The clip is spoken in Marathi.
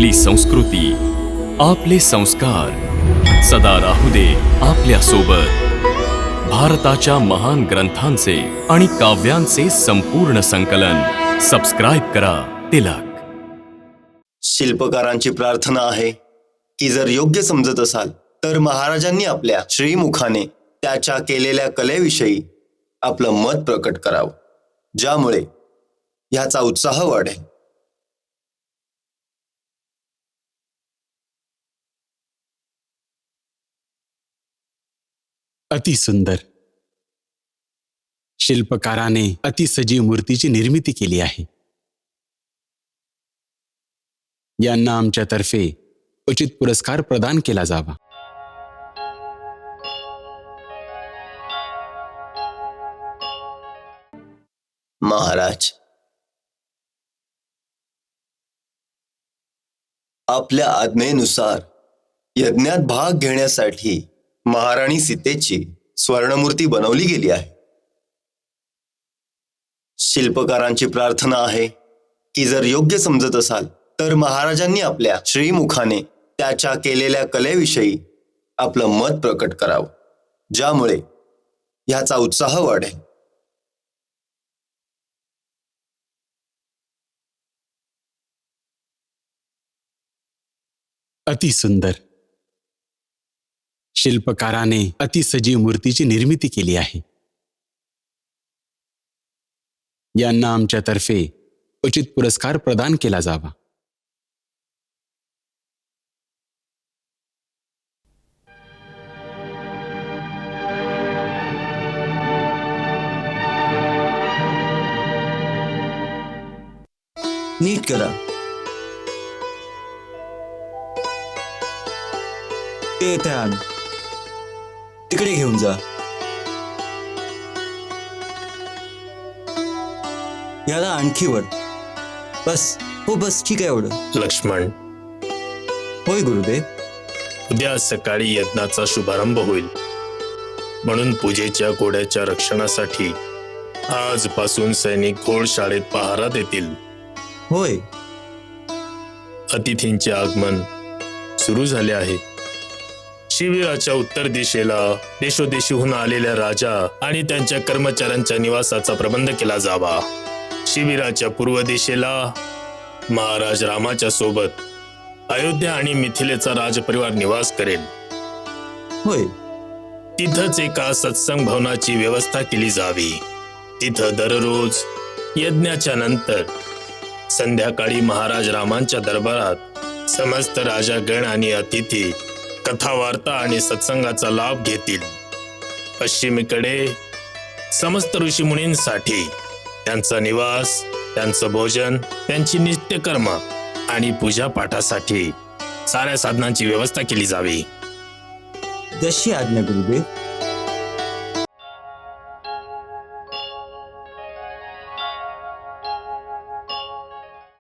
आपली संस्कृती आपले संस्कार. सदा राहू दे आपल्यासोबत भारताच्या महान ग्रंथांचे आणि काव्यांचे संपूर्ण संकलन. सबस्क्राईब करा तिलक. शिल्पकारांची प्रार्थना आहे की जर योग्य समजत असाल तर महाराजांनी आपल्या श्रीमुखाने त्याच्या केलेल्या कलेविषयी आपलं मत प्रकट करावं. ज्यामुळे ह्याचा उत्साह वाढेल. अति सुंदर. शिल्पकाराने अतिसजीव मूर्तीची निर्मिती केली आहे. यांना आमच्यातर्फे उचित पुरस्कार प्रदान केला जावा. महाराज आपल्या आज्ञेनुसार यज्ञात भाग घेण्यासाठी महाराणी सीतेची स्वर्णमूर्ती बनवली गेली आहे. शिल्पकारांची प्रार्थना आहे की जर योग्य समजत असाल तर महाराजांनी आपल्या श्रीमुखाने त्याच्या केलेल्या कलेविषयी आपलं मत प्रकट करावं ज्यामुळे ह्याचा उत्साह वाढेल. अति सुंदर शिल्पकाराने अतिसजीव मूर्तीची निर्मिती केली आहे. यांना आमच्यातर्फे उचित पुरस्कार प्रदान केला जावा. नीट करा. ते इथे तिकडे घेऊन जा. याला आणखी वर बस हो बस ठीक आहे एवढं. लक्ष्मण. होय गुरुदेव. उद्या सकाळी यज्ञाचा शुभारंभ होईल. म्हणून पूजेच्या घोड्याच्या रक्षणासाठी आजपासून सैनिक घोडशाळेत पहारा देतील. होय. अतिथींचे आगमन सुरू झाले आहे. शिबिराच्या उत्तर दिशेला देशोदेशीहून आलेल्या राजा आणि त्यांच्या कर्मचाऱ्यांच्या निवासाचा प्रबंध केला जावा. शिबिराच्या पूर्व दिशेला महाराज रामाच्या सोबत अयोध्या आणि मिथिलेचा राजपरिवार निवास करेल. होय. तिथंच एका सत्संग भवनाची व्यवस्था केली जावी. तिथं दररोज यज्ञाच्या नंतर संध्याकाळी महाराज रामांच्या दरबारात समस्त राजागण आणि अतिथी कथा वार्ता आणि सत्संगाचा लाभ घेतील. पश्चिमेकडे समस्त ऋषीमुनींसाठी त्यांचा निवास त्यांचं भोजन त्यांची नित्यकर्म आणि पूजा पाठासाठी साऱ्या साधनांची व्यवस्था केली जावी. जशी आज्ञा गुरुदेव